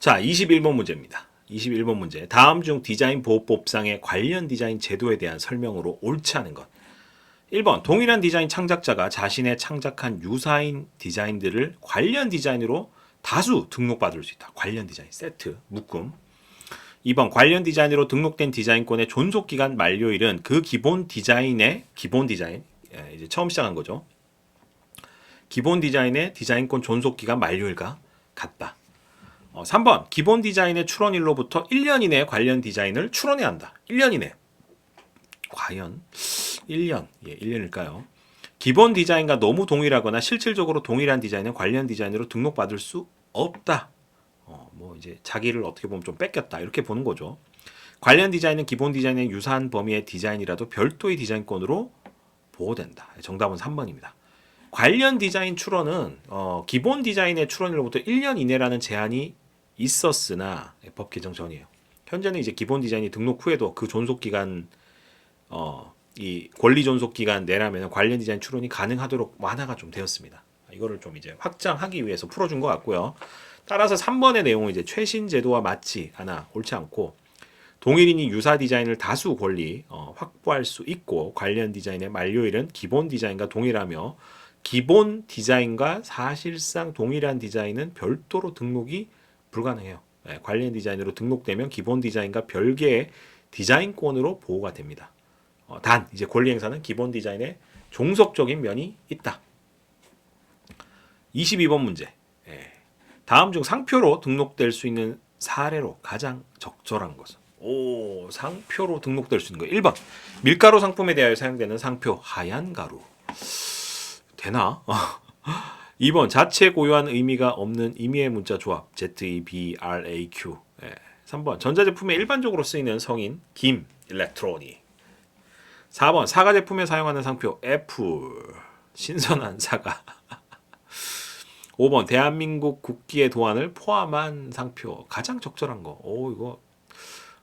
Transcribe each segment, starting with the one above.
자, 21번 문제입니다. 21번 문제. 다음 중 디자인 보호법상의 관련 디자인 제도에 대한 설명으로 옳지 않은 것. 1번. 동일한 디자인 창작자가 자신의 창작한 유사인 디자인들을 관련 디자인으로 다수 등록받을 수 있다. 관련 디자인 세트 묶음. 2번. 관련 디자인으로 등록된 디자인권의 존속 기간 만료일은 그 기본 디자인의 기본 디자인 예, 이제 처음 시작한 거죠. 기본 디자인의 디자인권 존속 기간 만료일과 같다. 어, 3번 기본 디자인의 출원일로부터 1년 이내에 관련 디자인을 출원해야 한다. 1년 이내. 과연 1년, 예, 1년일까요? 기본 디자인과 너무 동일하거나 실질적으로 동일한 디자인은 관련 디자인으로 등록받을 수 없다. 어, 뭐 이제 자기를 어떻게 보면 좀 뺏겼다 이렇게 보는 거죠. 관련 디자인은 기본 디자인의 유사한 범위의 디자인이라도 별도의 디자인권으로 보호된다. 정답은 3번입니다. 관련 디자인 출원은 어, 기본 디자인의 출원일로부터 1년 이내라는 제한이 있었으나 예, 법 개정 전이에요. 현재는 이제 기본 디자인이 등록 후에도 그 존속 기간 어, 이 권리 존속 기간 내라면 관련 디자인 출원이 가능하도록 완화가 좀 되었습니다. 이거를 좀 이제 확장하기 위해서 풀어준 것 같고요. 따라서 3번의 내용은 이제 최신 제도와 맞지 않아 옳지 않고 동일인이 유사 디자인을 다수 권리 어, 확보할 수 있고 관련 디자인의 만료일은 기본 디자인과 동일하며 기본 디자인과 사실상 동일한 디자인은 별도로 등록이 불가능해요. 예, 관련 디자인으로 등록되면 기본 디자인과 별개의 디자인권으로 보호가 됩니다. 어, 단 이제 권리 행사는 기본 디자인에 종속적인 면이 있다. 22번 문제. 예. 다음 중 상표로 등록될 수 있는 사례로 가장 적절한 것은 오 상표로 등록될 수 있는 거 1번 밀가루 상품에 대하여 사용되는 상표 하얀 가루 되나? 2번 자체 고유한 의미가 없는 임의의 문자 조합 Z E B R A Q 예. 3번 전자제품에 일반적으로 쓰이는 성인 김 일렉트로닉 4번 사과 제품에 사용하는 상표 애플 신선한 사과 5번 대한민국 국기의 도안을 포함한 상표 가장 적절한 거. 오 이거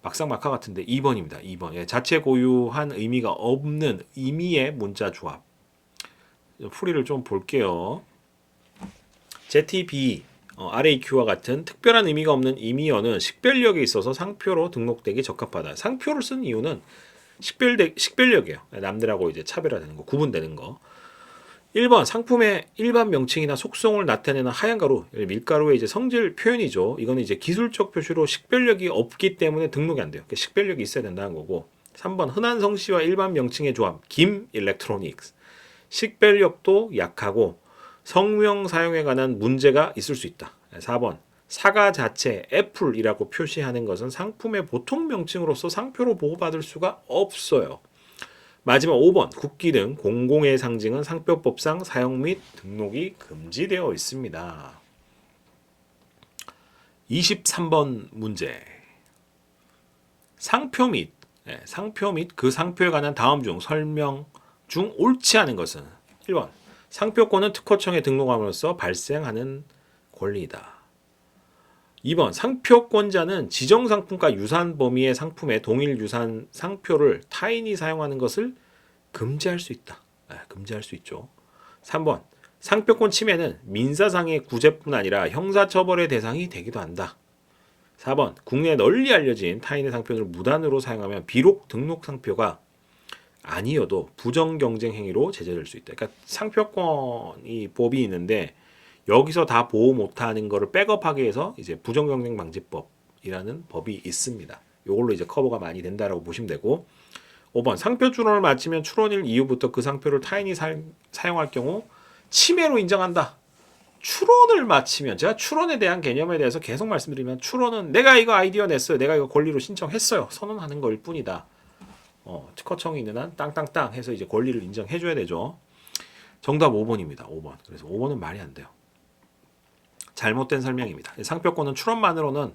막상 막하 같은데 2번입니다. 2번. 예, 자체 고유한 의미가 없는 의미의 문자 조합. 풀이를 좀 볼게요. ZB 어, RAQ와 같은 특별한 의미가 없는 임의어는 식별력에 있어서 상표로 등록되기 적합하다. 상표를 쓴 이유는 식별되, 식별력이에요. 남들하고 이제 차별화되는 거, 구분되는 거. 1번 상품의 일반 명칭이나 속성을 나타내는 하얀 가루, 밀가루의 이제 성질 표현이죠. 이거는 이제 기술적 표시로 식별력이 없기 때문에 등록이 안 돼요. 그러니까 식별력이 있어야 된다는 거고. 3번 흔한 성씨와 일반 명칭의 조합, 김 일렉트로닉스. 식별력도 약하고 성명 사용에 관한 문제가 있을 수 있다. 4번 사과 자체 애플이라고 표시하는 것은 상품의 보통 명칭으로서 상표로 보호받을 수가 없어요. 마지막 5번 국기 등 공공의 상징은 상표법상 사용 및 등록이 금지되어 있습니다. 23번 문제 상표 및 예, 상표 및 그 상표에 관한 다음 중 설명 중 옳지 않은 것은 1번 상표권은 특허청에 등록함으로써 발생하는 권리이다. 2번 상표권자는 지정 상품과 유사한 범위의 상품의 동일 유사한 상표를 타인이 사용하는 것을 금지할 수 있다. 아, 금지할 수 있죠. 3번 상표권 침해는 민사상의 구제뿐 아니라 형사처벌의 대상이 되기도 한다. 4번 국내 에 널리 알려진 타인의 상표를 무단으로 사용하면 비록 등록 상표가 아니어도 부정 경쟁 행위로 제재될 수 있다. 그러니까 상표권이 법이 있는데 여기서 다 보호 못하는 거를 백업하기 위해서 이제 부정 경쟁 방지법이라는 법이 있습니다. 이걸로 이제 커버가 많이 된다라고 보시면 되고 5번 상표 출원을 마치면 출원일 이후부터 그 상표를 타인이 사, 사용할 경우 침해로 인정한다. 출원을 마치면 제가 출원에 대한 개념에 대해서 계속 말씀드리면 출원은 내가 이거 아이디어 냈어요. 내가 이거 권리로 신청했어요. 선언하는 걸 뿐이다. 어, 특허청이 있는 한 땅땅땅 해서 이제 권리를 인정해 줘야 되죠. 정답 5번입니다. 5번. 그래서 5번은 말이 안 돼요. 잘못된 설명입니다. 상표권은 출원만으로는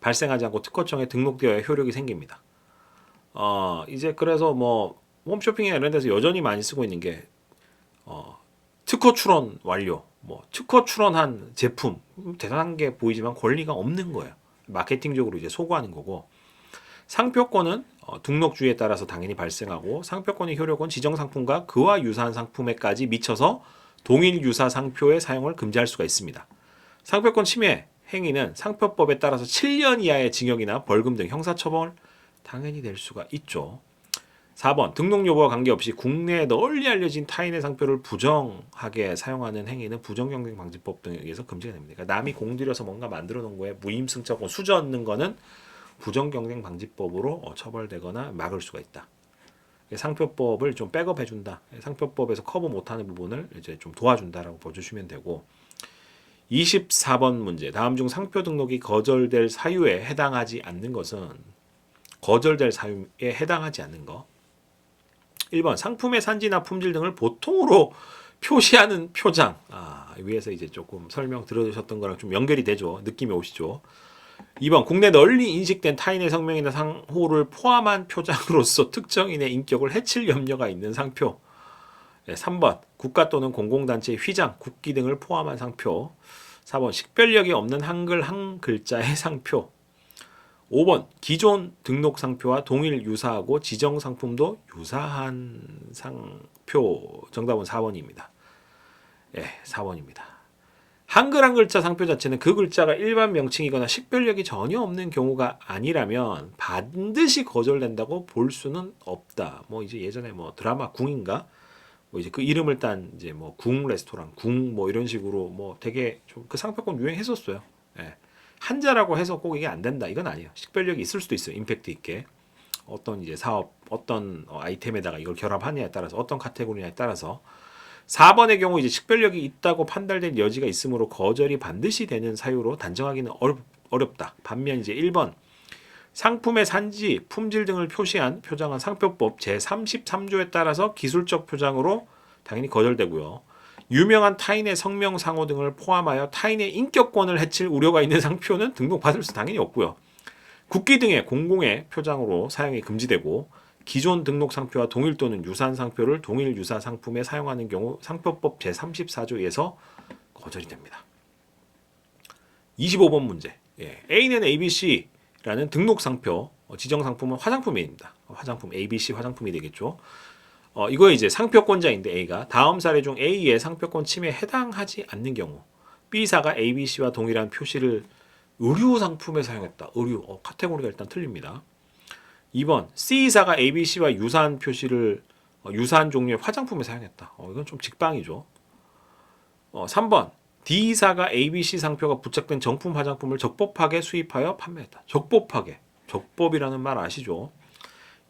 발생하지 않고 특허청에 등록되어야 효력이 생깁니다. 어, 이제 그래서 뭐 홈쇼핑이나 이런 데서 여전히 많이 쓰고 있는 게 어, 특허 출원 완료, 뭐 특허 출원한 제품 음, 대단한 게 보이지만 권리가 없는 거예요. 마케팅적으로 이제 소구하는 거고 상표권은 어, 등록주의에 따라서 당연히 발생하고 상표권의 효력은 지정 상품과 그와 유사한 상품에까지 미쳐서 동일 유사 상표의 사용을 금지할 수가 있습니다. 상표권 침해 행위는 상표법에 따라서 7년 이하의 징역이나 벌금 등 형사처벌 당연히 될 수가 있죠. 4번 등록 여부와 관계없이 국내에 널리 알려진 타인의 상표를 부정하게 사용하는 행위는 부정경쟁방지법 등에 의해서 금지가 됩니다. 그러니까 남이 공들여서 뭔가 만들어 놓은 거에 무임승차권 수저 얻는 거는 부정 경쟁 방지법으로 어, 처벌되거나 막을 수가 있다. 상표법을 좀 백업해 준다. 상표법에서 커버 못하는 부분을 이제 좀 도와준다라고 봐주시면 되고 24번 문제. 다음 중 상표 등록이 거절될 사유에 해당하지 않는 것은 거절될 사유에 해당하지 않는 거. 1번 상품의 산지나 품질 등을 보통으로 표시하는 표장. 아, 위에서 이제 조금 설명 들어주셨던 거랑 좀 연결이 되죠. 느낌이 오시죠 2번 국내 널리 인식된 타인의 성명이나 상호를 포함한 표장으로서 특정인의 인격을 해칠 염려가 있는 상표. 네, 3번 국가 또는 공공단체의 휘장, 국기 등을 포함한 상표. 4번 식별력이 없는 한글 한 글자의 상표. 5번 기존 등록 상표와 동일 유사하고 지정 상품도 유사한 상표. 정답은 4번입니다. 예, 4번입니다. 한글 한 글자 상표 자체는 그 글자가 일반 명칭이거나 식별력이 전혀 없는 경우가 아니라면 반드시 거절된다고 볼 수는 없다. 뭐 이제 예전에 뭐 드라마 궁인가 뭐 이제 그 이름을 딴 이제 뭐 궁 레스토랑 궁 뭐 이런 식으로 뭐 되게 좀 그 상표권 유행했었어요. 예. 한자라고 해서 꼭 이게 안 된다 이건 아니에요. 식별력이 있을 수도 있어요. 임팩트 있게 어떤 이제 사업 어떤 어, 아이템에다가 이걸 결합하느냐에 따라서 어떤 카테고리냐에 따라서 4번의 경우 이제 식별력이 있다고 판단될 여지가 있으므로 거절이 반드시 되는 사유로 단정하기는 어렵, 어렵다. 반면 이제 1번 상품의 산지, 품질 등을 표시한 표장은 상표법 제33조에 따라서 기술적 표장으로 당연히 거절되고요. 유명한 타인의 성명 상호 등을 포함하여 타인의 인격권을 해칠 우려가 있는 상표는 등록받을 수 당연히 없고요. 국기 등의 공공의 표장으로 사용이 금지되고 기존 등록 상표와 동일 또는 유사한 상표를 동일 유사 상품에 사용하는 경우 상표법 제34조에서 거절이 됩니다. 25번 문제. 예, A는 ABC라는 등록 상표, 어, 지정 상품은 화장품입니다. 화장품 ABC 화장품이 되겠죠. 어, 이거 이제 상표권자인데 A가 다음 사례 중 A의 상표권 침해에 해당하지 않는 경우 B사가 ABC와 동일한 표시를 의류 상품에 사용했다. 의류 어, 카테고리가 일단 틀립니다. 2번 C사가 ABC와 유사한 표시를 어, 유사한 종류의 화장품에 사용했다. 어, 이건 좀 직방이죠. 어, 3번 D사가 ABC 상표가 부착된 정품 화장품을 적법하게 수입하여 판매했다. 적법하게. 적법이라는 말 아시죠?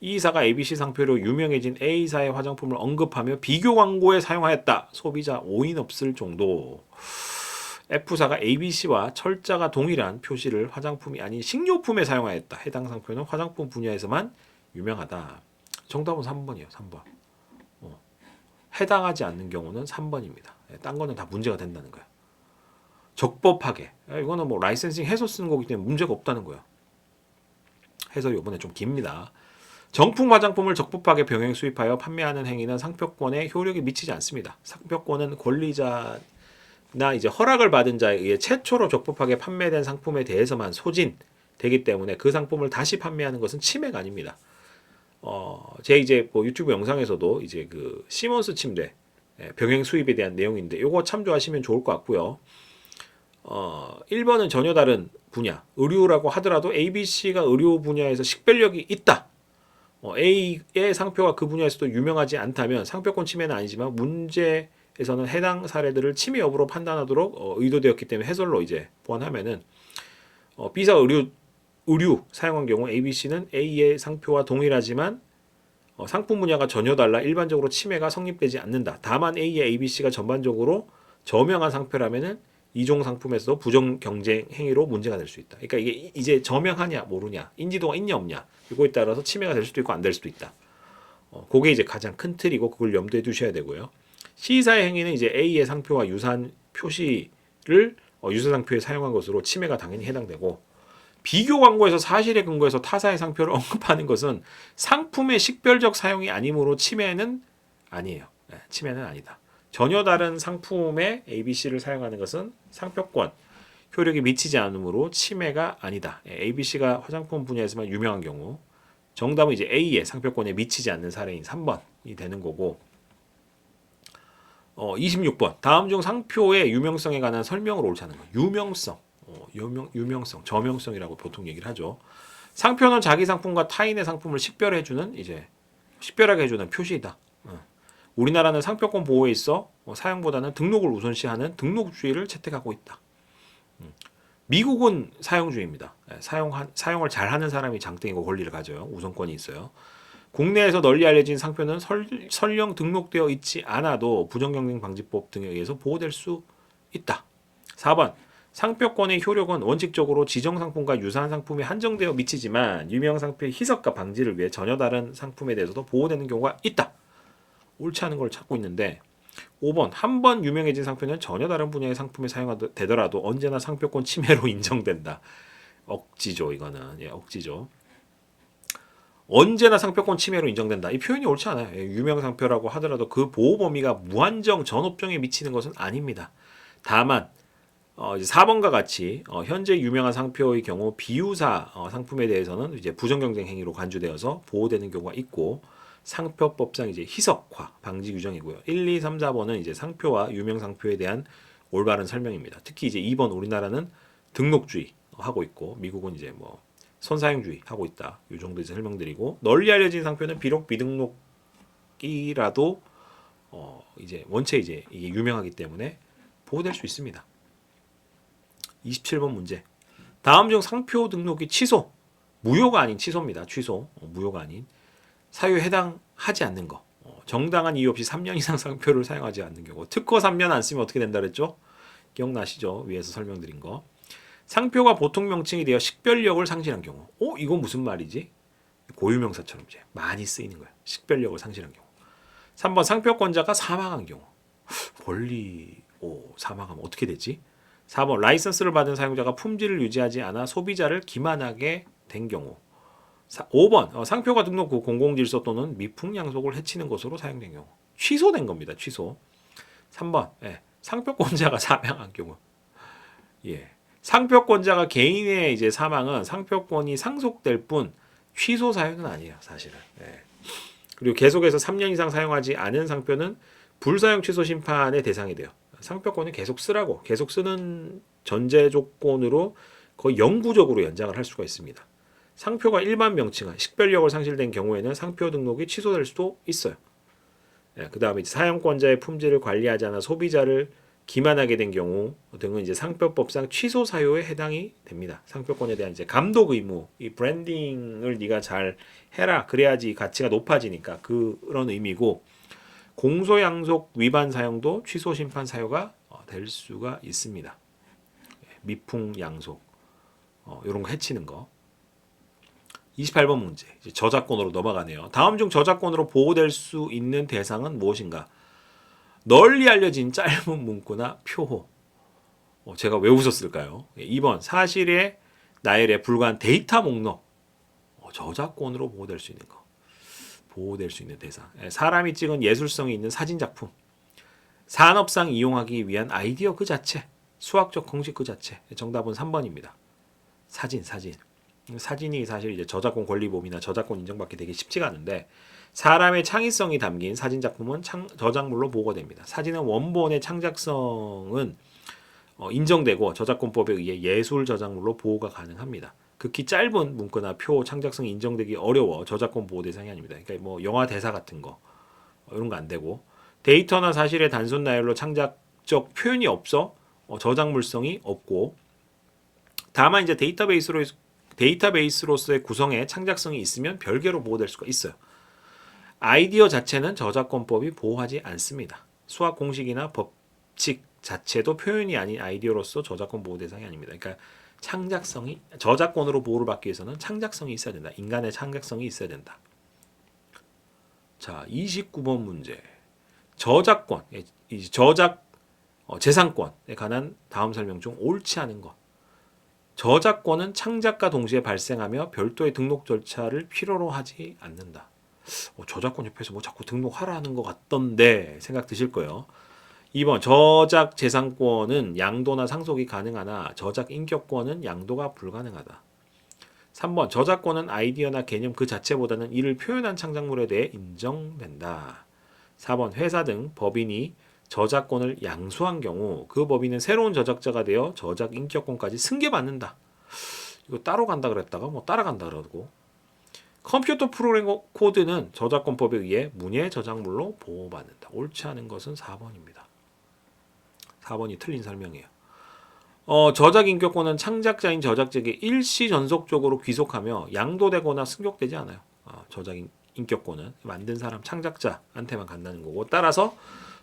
E사가 ABC 상표로 유명해진 A사의 화장품을 언급하며 비교 광고에 사용하였다. 소비자 오인 없을 정도. F사가 ABC와 철자가 동일한 표시를 화장품이 아닌 식료품에 사용하였다. 해당 상표는 화장품 분야에서만 유명하다. 정답은 3번이에요. 3번. 어. 해당하지 않는 경우는 3번입니다. 딴 거는 다 문제가 된다는 거야. 적법하게. 야, 이거는 뭐 라이센싱 해서 쓰는 거기 때문에 문제가 없다는 거야. 해설이 이번에 좀 깁니다. 정품 화장품을 적법하게 병행 수입하여 판매하는 행위는 상표권에 효력이 미치지 않습니다. 상표권은 권리자 나 이제 허락을 받은 자에 의해 최초로 적법하게 판매된 상품에 대해서만 소진되기 때문에 그 상품을 다시 판매하는 것은 침해가 아닙니다. 어, 제 이제 뭐 유튜브 영상에서도 이제 그 시몬스 침대 예, 병행 수입에 대한 내용인데 요거 참조하시면 좋을 것 같고요. 어, 1번은 전혀 다른 분야, 의료라고 하더라도 ABC가 의료 분야에서 식별력이 있다. 어, A의 상표가 그 분야에서도 유명하지 않다면 상표권 침해는 아니지만 문제 에서는 해당 사례들을 침해 여부로 판단하도록 어, 의도되었기 때문에 해설로 이제 보완하면은 어, B사 의류 의류 사용한 경우 ABC는 A의 상표와 동일하지만 어, 상품 분야가 전혀 달라 일반적으로 침해가 성립되지 않는다. 다만 A의 ABC가 전반적으로 저명한 상표라면은 이종 상품에서도 부정 경쟁 행위로 문제가 될 수 있다. 그러니까 이게 이제 저명하냐 모르냐, 인지도가 있냐 없냐 이거에 따라서 침해가 될 수도 있고 안 될 수도 있다. 어, 그게 이제 가장 큰 틀이고 그걸 염두에 두셔야 되고요. C사의 행위는 이제 A의 상표와 유사한 표시를 어, 유사 상표에 사용한 것으로 침해가 당연히 해당되고 비교 광고에서 사실에 근거해서 타사의 상표를 언급하는 것은 상품의 식별적 사용이 아니므로 침해는 아니에요. 네, 침해는 아니다. 전혀 다른 상품의 ABC를 사용하는 것은 상표권 효력이 미치지 않으므로 침해가 아니다. 예, ABC가 화장품 분야에서만 유명한 경우 정답은 이제 A의 상표권에 미치지 않는 사례인 3번이 되는 거고 어, 26번. 다음 중 상표의 유명성에 관한 옳지 않은 거. 유명성. 어, 유명, 유명성, 저명성이라고 보통 얘기를 하죠. 상표는 자기 상품과 타인의 상품을 식별해주는 이제 식별하게 해주는 표시이다. 어. 우리나라는 상표권 보호에 있어 어, 사용보다는 등록을 우선시하는 등록주의를 채택하고 있다. 음. 미국은 사용주의입니다. 예, 사용 사용을 잘하는 사람이 장땡이고 권리를 가져요. 우선권이 있어요. 국내에서 널리 알려진 상표는 설, 설령 등록되어 있지 않아도 부정경쟁방지법 등에 의해서 보호될 수 있다. 4번 상표권의 효력은 원칙적으로 지정 상품과 유사한 상품에 한정되어 미치지만 유명 상표의 희석과 방지를 위해 전혀 다른 상품에 대해서도 보호되는 경우가 있다. 옳지 않은 걸 찾고 있는데 5번 한 번 유명해진 상표는 전혀 다른 분야의 상품에 사용되더라도 언제나 상표권 침해로 인정된다. 억지죠 이거는 예, 억지죠. 언제나 상표권 침해로 인정된다. 이 표현이 옳지 않아요. 예, 유명 상표라고 하더라도 그 보호 범위가 무한정 전 업종에 미치는 것은 아닙니다. 다만 어, 이제 4번과 같이 어, 현재 유명한 상표의 경우 비유사 어, 상품에 대해서는 이제 부정 경쟁 행위로 간주되어서 보호되는 경우가 있고 상표법상 이제 희석화 방지 규정이고요. 1, 2, 3, 4번은 이제 상표와 유명 상표에 대한 올바른 설명입니다. 특히 이제 2번 우리나라는 등록주의 하고 있고 미국은 이제 뭐 선사용주의 하고 있다. 이 정도 이제 설명드리고 널리 알려진 상표는 비록 비등록이라도 어 이제 원체 이제 이게 유명하기 때문에 보호될 수 있습니다. 27번 문제. 다음 중 상표 등록이 취소, 무효가 아닌 취소입니다. 취소, 어, 무효가 아닌 사유에 해당하지 않는 거. 어, 정당한 이유 없이 3년 이상 상표를 사용하지 않는 경우. 특허 3년 안 쓰면 어떻게 된다 그랬죠? 기억나시죠? 위에서 설명드린 거. 상표가 보통 명칭이 되어 식별력을 상실한 경우. 어, 이건 무슨 말이지? 고유명사처럼 이제 많이 쓰이는 거예요. 식별력을 상실한 경우. 3번 상표권자가 사망한 경우. 권리 오, 사망하면 어떻게 되지? 4번 라이선스를 받은 사용자가 품질을 유지하지 않아 소비자를 기만하게 된 경우. 5번 어, 상표가 등록 후 공공질서 또는 미풍양속을 해치는 것으로 사용된 경우. 취소된 겁니다. 취소. 3번 예, 상표권자가 사망한 경우. 예. 상표권자가 개인의 이제 사망은 상표권이 상속될 뿐 취소 사유는 아니에요, 사실은. 예. 그리고 계속해서 3년 이상 사용하지 않은 상표는 불사용 취소 심판의 대상이 돼요. 상표권을 계속 쓰라고 계속 쓰는 전제 조건으로 거의 영구적으로 연장을 할 수가 있습니다. 상표가 일반 명칭은 식별력을 상실된 경우에는 상표 등록이 취소될 수도 있어요. 예, 그 다음에 사용권자의 품질을 관리하지 않아 소비자를 기만하게 된 경우 등은 이제 상표법상 취소 사유에 해당이 됩니다. 상표권에 대한 이제 감독 의무, 이 브랜딩을 네가 잘 해라 그래야지 가치가 높아지니까 그런 의미고 공소양속 위반 사용도 취소 심판 사유가 어, 될 수가 있습니다. 예, 미풍 양속 어, 이런 거 해치는 거. 28번 문제 저작권으로 넘어가네요. 다음 중 저작권으로 보호될 수 있는 대상은 무엇인가? 널리 알려진 짧은 문구나 표호. 어, 제가 왜 웃었을까요? 2번 사실의 나열에 불과한 데이터 목록. 어, 저작권으로 보호될 수 있는 거. 보호될 수 있는 대상. 예, 사람이 찍은 예술성이 있는 사진 작품. 산업상 이용하기 위한 아이디어 그 자체. 수학적 공식 그 자체. 정답은 3번입니다. 사진, 사진. 사진이 사실 이제 저작권 권리보험이나 저작권 인정받기 되게 쉽지가 않은데 사람의 창의성이 담긴 사진 작품은 창, 저작물로 보고됩니다. 사진은 원본의 창작성은 어, 인정되고 저작권법에 의해 예술 저작물로 보호가 가능합니다. 극히 짧은 문구나 표 창작성이 인정되기 어려워 저작권 보호 대상이 아닙니다. 그러니까 뭐 영화 대사 같은 거 어, 이런 거 안 되고 데이터나 사실의 단순 나열로 창작적 표현이 없어 어, 저작물성이 없고 다만 이제 데이터베이스로 데이터베이스로서의 구성에 창작성이 있으면 별개로 보호될 수가 있어요. 아이디어 자체는 저작권법이 보호하지 않습니다. 수학 공식이나 법칙 자체도 표현이 아닌 아이디어로서 저작권 보호 대상이 아닙니다. 그러니까 창작성이 저작권으로 보호를 받기 위해서는 창작성이 있어야 된다. 인간의 창작성이 있어야 된다. 자, 29번 문제. 저작권, 예, 저작 어, 재산권에 관한 다음 설명 중 옳지 않은 것. 저작권은 창작과 동시에 발생하며 별도의 등록 절차를 필요로 하지 않는다. 어, 저작권 협회에서 뭐 자꾸 등록하라는 것 같던데 생각 드실 거예요. 2번 저작 재산권은 양도나 상속이 가능하나 저작 인격권은 양도가 불가능하다. 3번 저작권은 아이디어나 개념 그 자체보다는 이를 표현한 창작물에 대해 인정된다. 4번 회사 등 법인이 저작권을 양수한 경우 그 법인은 새로운 저작자가 되어 저작 인격권까지 승계받는다. 이거 따로 간다 그랬다가 뭐 따라간다 그러고 컴퓨터 프로그램 코드는 저작권법에 의해 문예 저작물로 보호받는다. 옳지 않은 것은 4번입니다. 4번이 틀린 설명이에요. 어, 저작 인격권은 창작자인 저작자에게 일시 전속적으로 귀속하며 양도되거나 승격되지 않아요. 어, 저작 인- 인격권은 만든 사람 창작자한테만 간다는 거고 따라서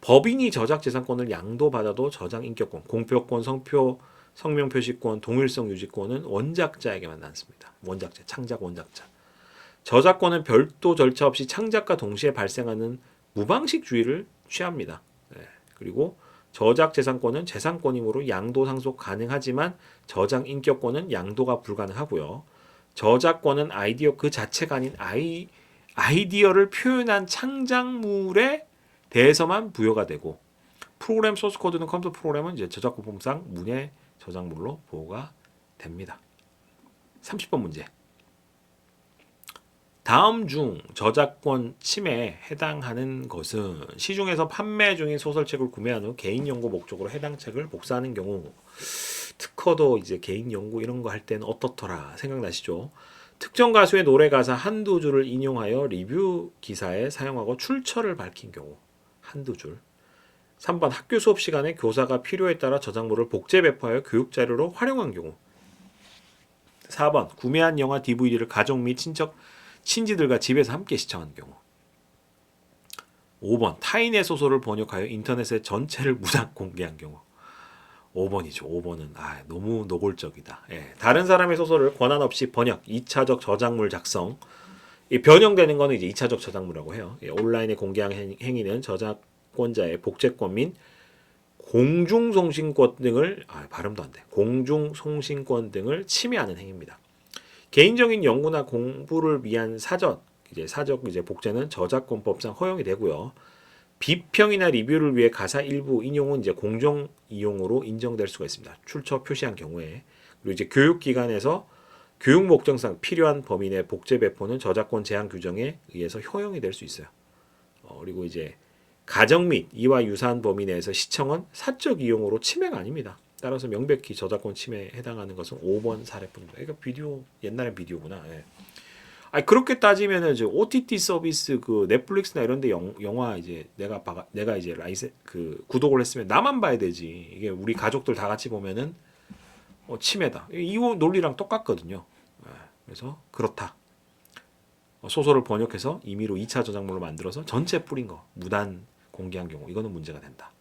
법인이 저작 재산권을 양도받아도 저작 인격권, 공표권, 성표, 성명 표시권, 동일성 유지권은 원작자에게만 남습니다. 원작자, 창작 원작자. 저작권은 별도 절차 없이 창작과 동시에 발생하는 무방식주의를 취합니다. 네. 그리고 저작 재산권은 재산권이므로 양도 상속 가능하지만 저작 인격권은 양도가 불가능하고요. 저작권은 아이디어 그 자체가 아닌 아이 아이디어를 표현한 창작물에 대해서만 부여가 되고 프로그램 소스 코드는 컴퓨터 프로그램은 이제 저작권법상 문예 저작물로 보호가 됩니다. 30번 문제. 다음 중 저작권 침해에 해당하는 것은 시중에서 판매 중인 소설책을 구매한 후 개인 연구 목적으로 해당 책을 복사하는 경우 특허도 이제 개인 연구 이런 거 할 때는 어떻더라 생각나시죠? 특정 가수의 노래 가사 한두 줄을 인용하여 리뷰 기사에 사용하고 출처를 밝힌 경우 한두 줄. 3번 학교 수업 시간에 교사가 필요에 따라 저작물을 복제 배포하여 교육 자료로 활용한 경우. 4번 구매한 영화 DVD를 가족 및 친척 친지들과 집에서 함께 시청한 경우. 5번 타인의 소설을 번역하여 인터넷에 전체를 무단 공개한 경우. 5번이죠. 5번은 아, 너무 노골적이다. 예. 다른 사람의 소설을 권한 없이 번역, 2차적 저작물 작성. 이 변형되는 거는 이제 2차적 저작물이라고 해요. 예, 온라인에 공개한 행- 행위는 저작권자의 복제권 및 공중송신권 등을 아, 발음도 안 돼. 공중송신권 등을 침해하는 행위입니다. 개인적인 연구나 공부를 위한 사전, 이제 사적 이제 복제는 저작권법상 허용이 되고요. 비평이나 리뷰를 위해 가사 일부 인용은 이제 공정 이용으로 인정될 수가 있습니다. 출처 표시한 경우에 그리고 이제 교육 기관에서 교육 목적상 필요한 범인의 복제 배포는 저작권 제한 규정에 의해서 허용이 될 수 있어요. 어, 그리고 이제 가정 및 이와 유사한 범위 내에서 시청은 사적 이용으로 침해가 아닙니다. 따라서 명백히 저작권 침해에 해당하는 것은 5번 사례뿐입니다. 그러니까 비디오 옛날엔 비디오구나. 예. 아니 그렇게 따지면은 이제 OTT 서비스 그 넷플릭스나 이런 데 영, 영화 이제 내가 봐 내가 이제 라이세 그 구독을 했으면 나만 봐야 되지. 이게 우리 가족들 다 같이 보면은 어, 침해다. 이 논리랑 똑같거든요. 예, 그래서 그렇다. 어, 소설을 번역해서 임의로 2차 저작물로 만들어서 전체 뿌린 거 무단 공개한 경우 이거는 문제가 된다.